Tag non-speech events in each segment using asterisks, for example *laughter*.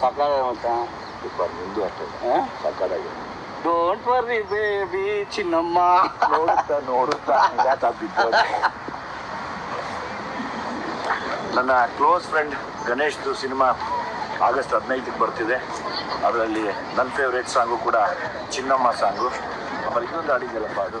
Song ಮತ್ತೆ? ನಿಂದು ಅಷ್ಟೇ. ಆ? ಸಕ್ಕದಾಗಿ ಡೋಂಟ್ ವರ್ರಿ ಬೇಬಿ ಚಿನ್ನಮ್ಮ. ನೋಡುತ್ತಾ ನೋಡುತ್ತಾ. ನನ್ನ ಕ್ಲೋಸ್ ಫ್ರೆಂಡ್ ಗಣೇಶ್ದು ಸಿನಿಮಾ ಆಗಸ್ಟ್ ಹದಿನೈದಕ್ಕೆ ಬರ್ತಿದೆ. ಅದರಲ್ಲಿ ನನ್ನ ಫೇವ್ರೇಟ್ ಸಾಂಗು ಕೂಡ ಚಿನ್ನಮ್ಮ ಸಾಂಗು ಆಮೇಲೆ ಇನ್ನೊಂದು ಹಾಡಿದೆಯಲ್ಲಪ್ಪ ಅದು.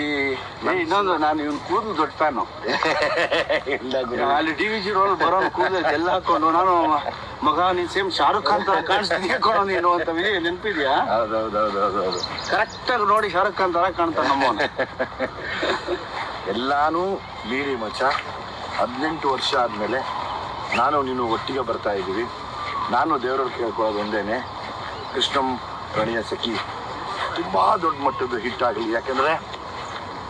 ಈ ಇನ್ನೊಂದು ನಾನು ಇವ್ನು ಕೂದಲು ದೊಡ್ಡ ಫ್ಯಾನು ಇಲ್ಲ ಗುರು. ಅಲ್ಲಿ ಡಿ ವಿ ಜಿ ರೋಲ್ ಬರೋ ಕೂದಲು ಎಲ್ಲ ಹಾಕೊಂಡು ನಾನು ಮಗ ನೀನ್ ಸೇಮ್ ಶಾರುಖ್ ಖಾನ್ ತರ ಕಾಣಿಸ್ತೀನಿ ಕಣೋ ನೀನು ಅಂತ ನೆನಪಿದ್ಯಾ? ಹೌದು ಕರೆಕ್ಟ್ ಆಗಿ ನೋಡಿ ಶಾರುಖ್ ಖಾನ್ ತರ ಕಾಣ್ತಾನೆ ನಮ್ಮವನು. ಎಲ್ಲಾನು ಮೀರಿ ಮಚ್ಚ ಹದಿನೆಂಟು ವರ್ಷ ಆದಮೇಲೆ ನಾನು ನೀನು ಒಟ್ಟಿಗೆ ಬರ್ತಾ ಇದ್ದೀವಿ. ನಾನು ದೇವರವ್ರು ಕೇಳ್ಕೊಳ್ಳೋದು ಒಂದೇನೆ. ಕೃಷ್ಣಂ ಪ್ರಣಯ ಸಖಿ ತುಂಬ ದೊಡ್ಡ ಮಟ್ಟದ ಹಿಟ್ ಆಗಲಿ. ಯಾಕೆಂದರೆ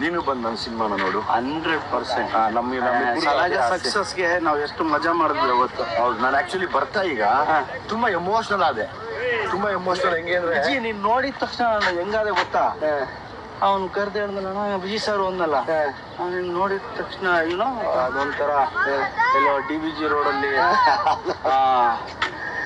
ನೀನು ಬಂದು ನನ್ನ ಸಿನಿಮಾನ ನೋಡು. Hundred percent. ನಮ್ಮ. ಸಕ್ಸಸ್ಗೆ ನಾವು ಎಷ್ಟು ಮಜಾ ಮಾಡಿದ್ವಿ ಅವತ್ತು. ಹೌದು ನಾನು ಆಕ್ಚುಲಿ ಬರ್ತಾ ಈಗ ತುಂಬಾ ಎಮೋಷನಲ್ ಆದೆ. ತುಂಬಾ ಎಮೋಷನಲ್ ಹೆಂಗೆ ಅಂದ್ರೆ ನೀನ್ ನೋಡಿದ ತಕ್ಷಣ ನಾನು ಹೆಂಗಾದೆ ಗೊತ್ತಾ? ಅವ್ನು ಕರೆದು ಹೇಳಿದ್ನಲ್ಲ ವಿಜಯ್ ಸರ್ ಒಂದಲ್ಲ. ಅವನು ನೋಡಿದ ತಕ್ಷಣ ಏನೋ ಅದೊಂಥರ ಎಲ್ಲೋ ಡಿ ವಿ ಜಿ ರೋಡಲ್ಲಿ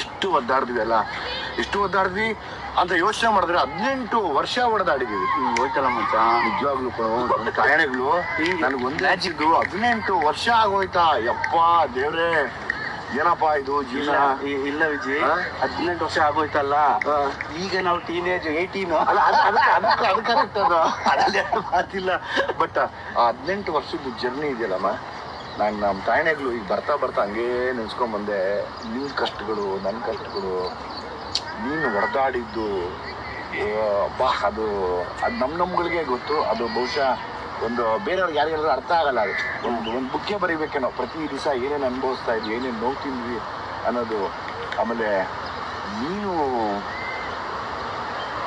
ಎಷ್ಟು ಒದ್ದಾಡಿದ್ವಿ ಅಲ್ಲ? ಎಷ್ಟು ಒದ್ದಾಡಿದ್ವಿ ಅಂತ ಯೋಚನೆ ಮಾಡಿದ್ರೆ ಹದಿನೆಂಟು ವರ್ಷ ಹೊಡೆದಾಡಿದೀವಿ ಹೋಯ್ತಲ್ಲ ಮಚ್ಚ. ನಿಜವಾಗ್ಲೂ ಕಾರಣಗಳು. ಒಂದೇ ಹಚ್ಚಿದ್ದು ಹದಿನೆಂಟು ವರ್ಷ ಆಗೋಯ್ತಾ? ಯಪ್ಪ ದೇವ್ರೇ. ಏನಪ್ಪಾ ಇದು ಜೀವನ? ಇಲ್ಲ ವಿಜಿ? ಹದಿನೆಂಟು ವರ್ಷ ಆಗೋಯ್ತಲ್ಲ. ಈಗ ನಾವು ಟೀನೇಜ್ ಏಯ್ಟೀನು ಅಲ್ಲ ಅದು ಅದಕ್ಕೆ ಅದಕ್ಕೆ ಅದು ಕರೆಕ್ಟ್ ಅದು. ಅದ್ರಲ್ಲಿ ಮಾತಿಲ್ಲ. ಬಟ್ ಆ ಹದಿನೆಂಟು ವರ್ಷದ ಜರ್ನಿ ಇದೆಯಲ್ಲಮ್ಮ ನಾನು ನಮ್ಮ ತಾಯಣೆಗಳು ಈಗ ಬರ್ತಾ ಬರ್ತಾ ಹಂಗೇ ನೆನೆಸ್ಕೊಂಬಂದೆ ನಿನ್ನ ಕಷ್ಟಗಳು ನನ್ನ ಕಷ್ಟಗಳು, ನೀನು ಹೊಡೆದಾಡಿದ್ದು ಬಾ ಅದು ಅದು ನಮ್ಮ ನಮ್ಗಳಿಗೆ ಗೊತ್ತು, ಅದು ಬಹುಶಃ ಒಂದು ಬೇರೆಯವ್ರಿಗೆ ಯಾರಿಗಾದ್ರೂ ಅರ್ಥ ಆಗಲ್ಲ ಅದು. ಒಂದು ಒಂದು ಬುಕ್ಕೆ ಬರೀಬೇಕೇನೋ, ಪ್ರತಿ ದಿವಸ ಏನೇನು ಅನುಭವಿಸ್ತಾ ಇದ್ವಿ ಏನೇನು ನೋವು ತಿಂದ್ವಿ ಅನ್ನೋದು. ಆಮೇಲೆ ನೀನು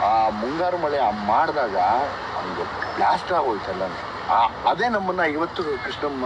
ಆ ಮುಂಗಾರು ಮಳೆ ಮಾಡಿದಾಗ ಒಂದು ಬ್ಲಾಸ್ಟ್ ಆಗೋಯ್ತಲ್ಲ ಆ, ಅದೇ ನಮ್ಮನ್ನು ಇವತ್ತು ಕೃಷ್ಣಮ್ಮ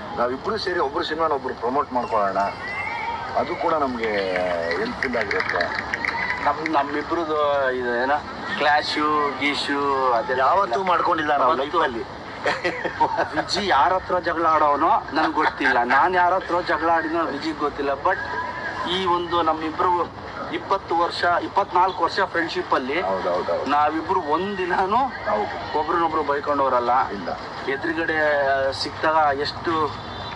ನಾವಿಬ್ಬರು ಸೇರಿ ಒಬ್ಬರು ಸಿನಿಮಾನ ಒಬ್ಬರು ಪ್ರಮೋಟ್ ಮಾಡ್ಕೊಳ್ಳೋಣ. ಅದು ಕೂಡ ನಮಗೆ ಹೆಲ್ಪ್ಫುಲ್ ಆಗಿರುತ್ತೆ. ನಮ್ ನಮ್ಮಿಬ್ರದ್ದು ಇದು ಏನ ಕ್ಲಾಶು ಗೀಶು ಅದೆಲ್ಲ ಯಾವತ್ತೂ ಮಾಡ್ಕೊಂಡಿಲ್ಲ ನಾವು ಲೈಫ್ ಅಲ್ಲಿ. ವಿಜಿ ಯಾರ ಹತ್ರ ಜಗಳ ಆಡೋನೋ ನನಗೆ ಗೊತ್ತಿಲ್ಲ. ನಾನು ಯಾರ ಹತ್ರ ಜಗಳ ಆಡಿನೋ ವಿಜಿಗೆ ಗೊತ್ತಿಲ್ಲ. ಬಟ್ ಈ ಒಂದು ನಮ್ಮಿಬ್ರು ಇಪ್ಪತ್ತು ವರ್ಷ ಇಪ್ಪತ್ನಾಲ್ಕು ವರ್ಷ ಫ್ರೆಂಡ್ಶಿಪ್ ಅಲ್ಲಿ ನಾವಿಬ್ರು ಒಂದಿನಾನು ಹೌದು. ಒಬ್ರನ್ನೊಬ್ರು ಬೈಕೊಂಡವ್ರಲ್ಲ. ಇಲ್ಲ. ಎದುರುಗಡೆ ಸಿಕ್ತಾಗ ಎಷ್ಟು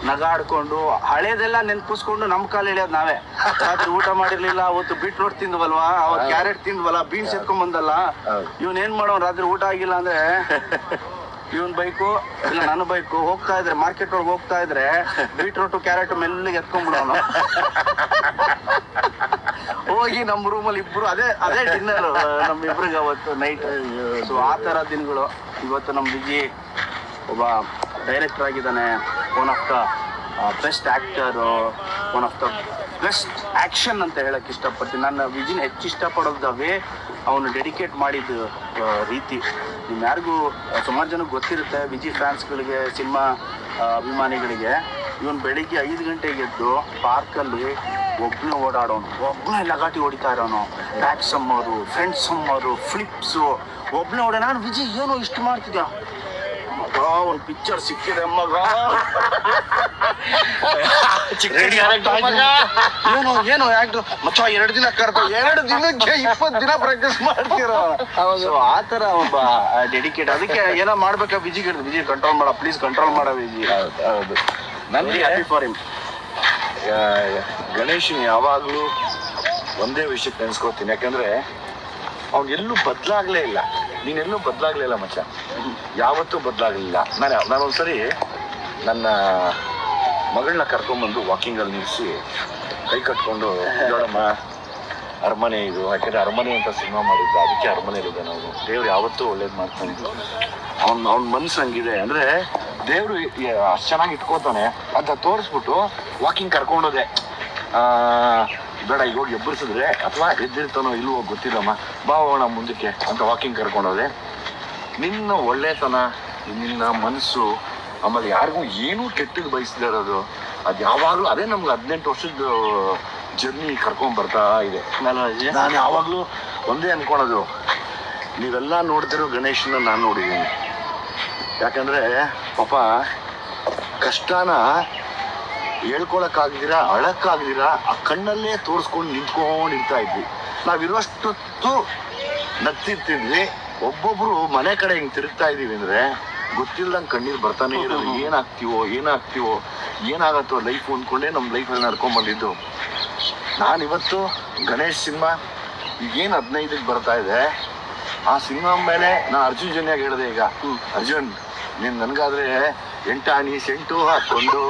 ನಗಾಡ್ಕೊಂಡು ಹಳೇದೆಲ್ಲ ನೆನ್ಪಿಸ್ಕೊಂಡು ನಮ್ಮ ಕಾಲ ಎಳೆಯೋದು ನಾವೇ. ರಾತ್ರಿ ಊಟ ಮಾಡಿರ್ಲಿಲ್ಲ ಅವತ್ತು ಬೀಟ್ರೋಟ್ ತಿಂದ್ವಲ್ವಾ ಅವತ್ತು ಕ್ಯಾರೆಟ್ ತಿಂದ್ವಲ್ಲ ಬೀನ್ಸ್ ಎತ್ಕೊಂಡ್ ಬಂದಲ್ಲ. ಇವನ್ ಏನ್ ಮಾಡೋನ್ ರಾತ್ರಿ ಊಟ ಆಗಿಲ್ಲ ಅಂದ್ರೆ? ಇವನ್ ಬೈಕು ಇಲ್ಲ ನನ್ನ ಬೈಕು ಹೋಗ್ತಾ ಇದ್ರೆ ಮಾರ್ಕೆಟ್ ಒಳಗೆ ಹೋಗ್ತಾ ಇದ್ರೆ ಬೀಟ್ರೋಟು ಕ್ಯಾರೆಟ್ ಮೆಲ್ಲಿಗೆ ಎತ್ಕೊಂಡ್ಬಿಡೋನು. ಹೋಗಿ ನಮ್ಮ ರೂಮಲ್ಲಿ ಇಬ್ರು, ಅದೇ ಅದೇ ಡಿನ್ನರ್ ನಮ್ಮ ಇಬ್ರಿಗೆ ಅವತ್ತು ನೈಟ್ ಸೊ ಆ ಥರ ದಿನಗಳು. ಇವತ್ತು ನಮ್ಮ ವಿಜಿ ಒಬ್ಬ ಡೈರೆಕ್ಟರ್ ಆಗಿದ್ದಾನೆ one of the best actor one of the best action ಅಂತ ಹೇಳಕ್ ಇಷ್ಟಪಡ್ತೀನಿ. ನನ್ನ ವಿಜಿನ್ ಹೆಚ್ಚು ಇಷ್ಟಪಡೋದ ವೇ ಅವನು ಡೆಡಿಕೇಟ್ ಮಾಡಿದ ರೀತಿ. ನಿಮ್ ಯಾರಿಗೂ ಸುಮಾರು ಜನಕ್ಕೆ ಗೊತ್ತಿರುತ್ತೆ, ವಿಜಿ ಫ್ಯಾನ್ಸ್ಗಳಿಗೆ, ಸಿನಿಮಾ ಅಭಿಮಾನಿಗಳಿಗೆ. ಇವನು ಬೆಳಿಗ್ಗೆ ಐದು ಗಂಟೆಗೆ ಎದ್ದು ಪಾರ್ಕಲ್ಲಿ ಒಬ್ಬನೇ ಓಡಾಡೋನು ಒಬ್ಬನೇ ಲಗಾಟಿ ಹೊಡಿತಾ ಇರೋನು ಬ್ಯಾಕ್ ಸಮ್ಮರು ಫ್ರೆಂಡ್ಸ್ ಸಮ್ಮರು ಫ್ಲಿಪ್ಸು ಒಬ್ಬನೇ ಓಡ ನಾನು ವಿಜಯ್ ಏನು ಇಷ್ಟು ಮಾಡ್ತಿದ್ಯಾ? ಮಗ ಒಂದು ಪಿಕ್ಚರ್ ಸಿಕ್ಕಿದೆ ಮಗ. ಏನು ಏನು ಆಕ್ಟ್ ಮಚ್ಚ ಎರಡು ದಿನ ಕರ್ದ ಎರಡು ದಿನಕ್ಕೆ ಇಪ್ಪತ್ತು ದಿನ ಪ್ರಾಕ್ಟೀಸ್ ಮಾಡ್ತೀರೋ? ಆತರ ಆ ತರ ಒಬ್ಬ ಡೆಡಿಕೇಟ್ ಅದಕ್ಕೆ ಏನೋ ಮಾಡ್ಬೇಕಾ? ವಿಜಿ ವಿಜಿ ಕಂಟ್ರೋಲ್ ಮಾಡ ಪ್ಲೀಸ್ ಕಂಟ್ರೋಲ್ ಮಾಡ ವಿಜಿ. ಹೌದು ಹೌದು. ನನಗೆ ಹ್ಯಾಪಿ ಫಾರ್ ಹಿಮ್ ಗಣೇಶನ್ ಯಾವಾಗಲೂ ಒಂದೇ ವಿಷಯಕ್ಕೆ ನೆನೆಸ್ಕೋತೀನಿ ಯಾಕಂದ್ರೆ ಅವ್ನು ಎಲ್ಲೂ ಬದಲಾಗ್ಲೇ ಇಲ್ಲ. ನೀನೆಲ್ಲೂ ಬದಲಾಗಲೇ ಇಲ್ಲ ಮಚ್ಚ. ಯಾವತ್ತೂ ಬದಲಾಗಲಿಲ್ಲ ನಾನು ನಾನೊಂದ್ಸರಿ ನನ್ನ ಮಗಳನ್ನ ಕರ್ಕೊಂಬಂದು ವಾಕಿಂಗಲ್ಲಿ ನಿಲ್ಲಿಸಿ ಕೈ ಕಟ್ಕೊಂಡು ನೋಡಮ್ಮ ಅರಮನೆ ಇದು. ಯಾಕಂದ್ರೆ ಅರಮನೆ ಅಂತ ಸಿನಿಮಾ ಮಾಡಿದ್ದೆ, ಅದಕ್ಕೆ ಇರೋದು ನಾವು ದೇವ್ರು ಯಾವತ್ತೂ ಒಳ್ಳೇದು ಮಾಡ್ತಾನೆ. ಅವ್ನ ಅವ್ನ ಮನ್ಸು ಹಂಗಿದೆ. ಅಂದ್ರೆ ದೇವ್ರು ಅಷ್ಟು ಚೆನ್ನಾಗಿ ಇಟ್ಕೋತಾನೆ. ಅಂತ ತೋರಿಸ್ಬಿಟ್ಟು ವಾಕಿಂಗ್ ಕರ್ಕೊಂಡೋದೆ. ಬೇಡ ಈಗ ಹೋಗಿ ಎಬ್ಬರಿಸಿದ್ರೆ ಅಥವಾ ಎದ್ದಿರ್ತಾನೋ ಇಲ್ವೋ ಗೊತ್ತಿಲ್ಲಮ್ಮ. ಬಾ ಹೋಗೋಣ ಮುಂದಕ್ಕೆ ಅಂತ ವಾಕಿಂಗ್ ಕರ್ಕೊಂಡೋದೆ. ನಿನ್ನ ಒಳ್ಳೆತನ ನಿನ್ನ ಮನಸ್ಸು ಆಮೇಲೆ ಯಾರಿಗೂ ಏನೂ ಕೆಟ್ಟದ್ದು ಬಯಸದೇ ಇರೋದು ಅದು ಯಾವಾಗಲೂ ಅದೇ ನಮ್ಗೆ ಹದಿನೆಂಟು ವರ್ಷದ ಜರ್ನಿ ಕರ್ಕೊಂಡ್ ಬರ್ತಾ ಇದೆ. ನಾನು ಯಾವಾಗಲೂ ಒಂದೇ ಅನ್ಕೊಳೋದು. ನೀವೆಲ್ಲ ನೋಡ್ತಿರೋ ಗಣೇಶನ ನಾನು ನೋಡಿದ್ದೀನಿ. ಯಾಕಂದ್ರೆ ಪಾಪ ಕಷ್ಟನ ಹೇಳ್ಕೊಳಕ್ಕಾಗ್ದಿರಾ ಅಳಕ್ಕಾಗ್ದಿರಾ ಆ ಕಣ್ಣಲ್ಲೇ ತೋರಿಸ್ಕೊಂಡು ನಿಂತ್ಕೊಂಡು ಇರ್ತಾ ಇದ್ವಿ. ನಾವಿರೋಷ್ಟೊತ್ತು ನಗ್ತಿರ್ತಿದ್ವಿ. ಒಬ್ಬೊಬ್ರು ಮನೆ ಕಡೆ ಹಿಂಗೆ ತಿರುಗ್ತಾ ಇದೀವಿ ಅಂದ್ರೆ ಗೊತ್ತಿಲ್ದಂಗೆ ಕಣ್ಣೀರು ಬರ್ತಾನೆ ಇರೋದು. ಏನಾಗ್ತೀವೋ ಏನಾಗ್ತೀವೋ ಏನಾಗತ್ತೋ ಲೈಫ್ ಅಂದ್ಕೊಂಡೇ ನಮ್ಮ ಲೈಫಲ್ಲಿ ನಡ್ಕೊಂಡ್ ಬಂದಿದ್ದು. ನಾನಿವತ್ತು ಗಣೇಶ್ ಸಿನಿಮಾ ಈಗೇನು ಹದಿನೈದಕ್ಕೆ ಬರ್ತಾ ಇದೆ. ಆ ಸಿನಿಮಾ ಮೇಲೆ ನಾನು ಅರ್ಜುನ್ ಜನ್ಯಾಗ ಹೇಳಿದೆ ಈಗ. ಅರ್ಜುನ್ ನೀನ್ ನನ್ಗಾದ್ರೆ ಎಂಟಾಣಿ ಸೆಂಟು ಹಾಕೊಂಡು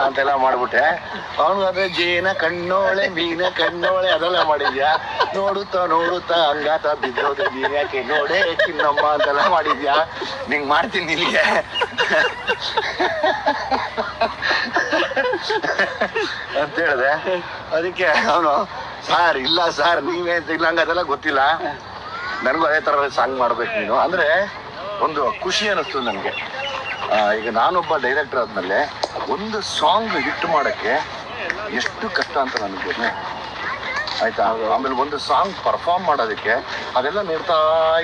ಅಂತೆಲ್ಲ ಮಾಡ್ಬಿಟ್ಟೆ. ಅವನು ಅದೇ ಜೇನ ಕಣ್ಣೋಳೆ ಮೀನ ಕಣ್ಣೋಳೆ ಅದೆಲ್ಲ ಮಾಡಿದ್ಯಾ? ನೋಡುತ್ತಾ ನೋಡುತ್ತಾ ಹಂಗಾತ ಬಿದ್ದೋದೆ ನೀನ್ ಯಾಕೆ ನೋಡೆ ಚಿನ್ನಮ್ಮ ಅಂತೆಲ್ಲ ಮಾಡಿದ್ಯಾ? ನಿಂಗ್ ಮಾಡ್ತೀನಿ ನಿನಗೆ *laughs* ಅಂತ ಹೇಳಿದೆ. ಅದಕ್ಕೆ ಅವನು ಸಾರ್ ಇಲ್ಲ ಸರ್, ನೀವೇ ಹಂಗ ಅದೆಲ್ಲ ಗೊತ್ತಿಲ್ಲ. ನನಗೂ ಅದೇ ತರ ಸಾಂಗ್ ಮಾಡ್ಬೇಕು ನೀನು. ಅಂದ್ರೆ ಒಂದು ಖುಷಿ ಅನಿಸ್ತು ನನಗೆ. ಈಗ ನಾನೊಬ್ಬ ಡೈರೆಕ್ಟರ್ ಆದ್ಮೇಲೆ ಒಂದು ಸಾಂಗ್ ಹಿಟ್ ಮಾಡಕ್ಕೆ ಎಷ್ಟು ಕಷ್ಟ ಅಂತ ನನಗೆ. ಆಯ್ತಾ? ಆಮೇಲೆ ಒಂದು ಸಾಂಗ್ ಪರ್ಫಾರ್ಮ್ ಮಾಡೋದಕ್ಕೆ ಅದೆಲ್ಲ ನೋಡ್ತಾ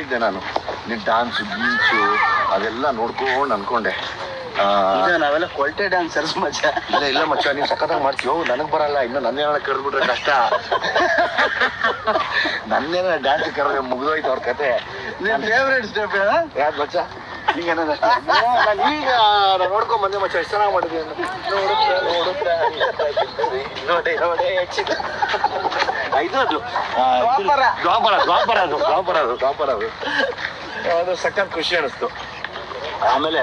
ಇದ್ದೆ ನಾನು. ನಿನ್ ಡಾನ್ಸ್ ಗೀನ್ಸು ಅದೆಲ್ಲ ನೋಡ್ಕೊಂಡು ಅನ್ಕೊಂಡೆ. ಈಗ ನಾವೆಲ್ಲ ಕೊಲ್ಟೆ ಡ್ಯಾನ್ಸರ್ಸ್ ಮಚ್ಚ. ಇಲ್ಲ ಇಲ್ಲ ಮಚ್ಚ ನೀನ್ ಸಖತ್ತಾಗಿ ಮಾಡ್ತೀವೋ ನನಗ್ ಬರಲ್ಲ ಇನ್ನು ನನ್ನೇನ ಕರೆದ್ಬಿಟ್ರೆ ಕಷ್ಟ. ನನ್ನೇನ ಡ್ಯಾನ್ಸ್ ಕರೆದ್ರೆ ಮುಗಿದೋಯ್ತು ಅವ್ರ ಕತೆ. ನಿನ್ ಫೇವ್ರೇಟ್ ಸ್ಟೆಪ್ ಯಾವ್ದು ಮಚ್ಚ? ಈಗ ನಾನು ಈಗ ನೋಡ್ಕೊಂಡ್ ಬಂದೆ ಮಚ್ಚ ಎಷ್ಟು ಚೆನ್ನಾಗಿ ಮಾಡಿದ್ವಿ. ನೋಡುತ್ತೆ ನೋಡುತ್ತಾ ನೋಡಿ ಇದು ಅದು. ದ್ವಾಪರ ದ್ವಾಪರ ಅದು ದ್ವಾಪರ ಅದು ದ್ವಾಪರ ಅದು. ಅದು ಸಖತ್ ಖುಷಿ ಅನಿಸ್ತು. ಆಮೇಲೆ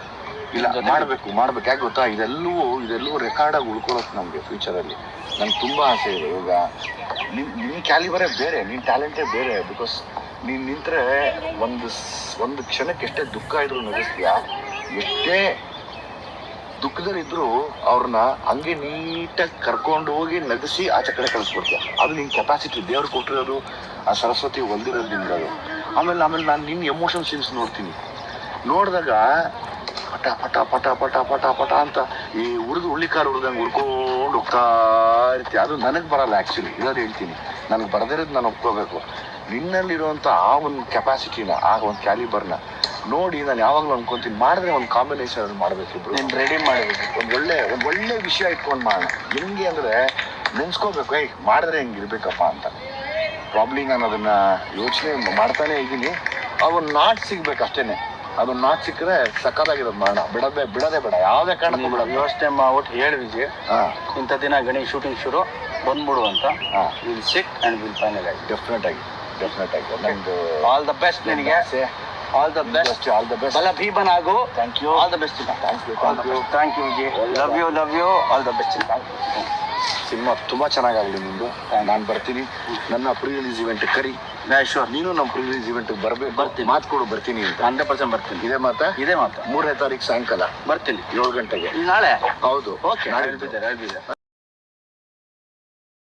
ಇಲ್ಲ, ಮಾಡಬೇಕು, ಮಾಡ್ಬೇಕು. ಯಾಕೆ ಗೊತ್ತಾ? ಇದೆಲ್ಲವೂ ಇದೆಲ್ಲವೂ ರೆಕಾರ್ಡ್ ಆಗಿ ನಮಗೆ ನಮ್ಗೆ ಫ್ಯೂಚರ್ ಅಲ್ಲಿ. ನಂಗೆ ತುಂಬಾ ಆಸೆ ಇದೆ. ಇವಾಗ ನಿನ್ ನಿನ್ನ ಕ್ಯಾಲಿಬರೇ ಬೇರೆ ನಿನ್ನ ಟ್ಯಾಲೆಂಟೇ ಬೇರೆ. ಬಿಕಾಸ್ ನೀನು ನಿಂತರೆ ಒಂದು ಒಂದು ಕ್ಷಣಕ್ಕೆ ಎಷ್ಟೇ ದುಃಖ ಇದ್ರು ನಡೆಸ್ತೀಯ, ಎಷ್ಟೇ ದುಃಖದಲ್ಲಿದ್ರು ಅವ್ರನ್ನ ಹಂಗೆ ನೀಟಾಗಿ ಕರ್ಕೊಂಡು ಹೋಗಿ ನಗಿಸಿ ಆಚೆ ಕಡೆ ಕಳಿಸ್ಬಿಡ್ತೀಯ ಅದು ನಿನ್ನ ಕೆಪಾಸಿಟಿ ದೇವ್ರು ಕೊಟ್ಟಿರೋದು ಆ ಸರಸ್ವತಿ ಹೊಲ್ದಿರೋದು ಆಮೇಲೆ ಆಮೇಲೆ ನಾನು ನಿನ್ನ ಎಮೋಷನ್ ಸೀನ್ಸ್ ನೋಡ್ತೀನಿ. ನೋಡಿದಾಗ ಪಟ ಪಟ ಪಟ ಪಟ ಪಟ ಪಟ ಅಂತ ಈ ಉರಿದು ಉಳ್ಳಿಕಾರ ಉರಿದಂಗೆ ಉರ್ಕೊಂಡು ಹೋಗ್ತಾ ಇರ್ತೀಯ ಅದು ನನಗೆ ಬರಲ್ಲ ಆ್ಯಕ್ಚುಲಿ ಇರೋದು ಹೇಳ್ತೀನಿ. ನನಗೆ ಬರದಿರೋದು ನಾನು ಒಪ್ಕೋಬೇಕು. ನಿನ್ನಲ್ಲಿರುವಂಥ ಆ ಒಂದು ಕೆಪಾಸಿಟಿನ ಆ ಒಂದು ಕ್ಯಾಲಿಬರ್ನ ನೋಡಿ ನಾನು ಯಾವಾಗಲೂ ಅನ್ಕೊಂತೀನಿ. ಮಾಡಿದ್ರೆ ಒಂದು ಕಾಂಬಿನೇಷನ್ ಮಾಡಬೇಕು ಇಬ್ರು. ನೀನು ರೆಡಿ ಮಾಡಬೇಕು ಒಂದು ಒಳ್ಳೆ ಒಂದು ಒಳ್ಳೆ ವಿಷಯ ಇಟ್ಕೊಂಡು ಮಾಡೋಣ. ಹೆಂಗೆ ಅಂದರೆ ನೆನ್ಸ್ಕೋಬೇಕು ಏಯ್ ಮಾಡಿದ್ರೆ ಹೆಂಗೆ ಇರಬೇಕಪ್ಪ ಅಂತ. ಪ್ರಾಬ್ಲಿ ನಾನು ಅದನ್ನು ಯೋಚನೆ ಮಾಡ್ತಾನೆ ಇದ್ದೀನಿ. ಅವನ್ ನಾಟ್ ಸಿಗ್ಬೇಕು ಅಷ್ಟೇನೆ. ಅದನ್ನ ನಾಚ್ ಸಿಕ್ಕರೆ ಸಕ್ಕತ್ತಾಗಿರೋದು ಮಾಡೋಣ ಬಿಡದೆ ಬಿಡದೆ ಬೇಡ. ಯಾವುದೇ ಕಾರಣಕ್ಕೂ ಬಿಡ. ವ್ಯವಸ್ಥೆ ಯೋಚನೆ ಮಾಡ್ಬಿಟ್ಟು ಹೇಳಿ ವಿಜಯ್ ಇಂಥ ದಿನ ಗಣಿ ಶೂಟಿಂಗ್ ಶುರು ಬಂದ್ಬಿಡು ಅಂತ. Will sick and will final ಆಗಿ ಡೆಫಿನೆಟ್ ಆಗಿ ಡೆಫಿನೆಟ್ ಆಗಿ. ನಮ್ದು ಆಲ್ ದ ಬೆಸ್ಟ್ ನಿನಗೆ. All the best all the best ಬಲ ಭೀಮನ್ ಆಗು thank you all the best thank you. Thank you Vijay love you love you all the best cinema ತುಂಬಾ ಚೆನ್ನಾಗಾಗಲಿ ನಿಮ್ದು ನಾನು ಬರ್ತೀನಿ. ನನ್ನ ಪ್ರೀ ರಿಲೀಸ್ ಇವೆಂಟ್ ಕರಿ ಶೋರ್ ನೀನು ನಮ್ಮ ಪ್ರೀ ರಿಲೀಸ್ ಇವೆಂಟ್ ಬರ್ಬೇಕು ಬರ್ತೀನಿ. ಮಾತು ಕೊಡು ಬರ್ತೀನಿ ಅಂತ. ಹಂಡ್ರೆಡ್ ಪರ್ಸೆಂಟ್ ಬರ್ತೀನಿ. ಇದೇ ಮಾತಾ? ಇದೇ ಮಾತ. ಮೂರನೇ ತಾರೀಕು ಸಾಯಂಕಾಲ. ಬರ್ತೀನಿ. ಏಳು ಗಂಟೆಗೆ. ನಾಳೆ? ಹೌದು. ಓಕೆ ನಾಳೆ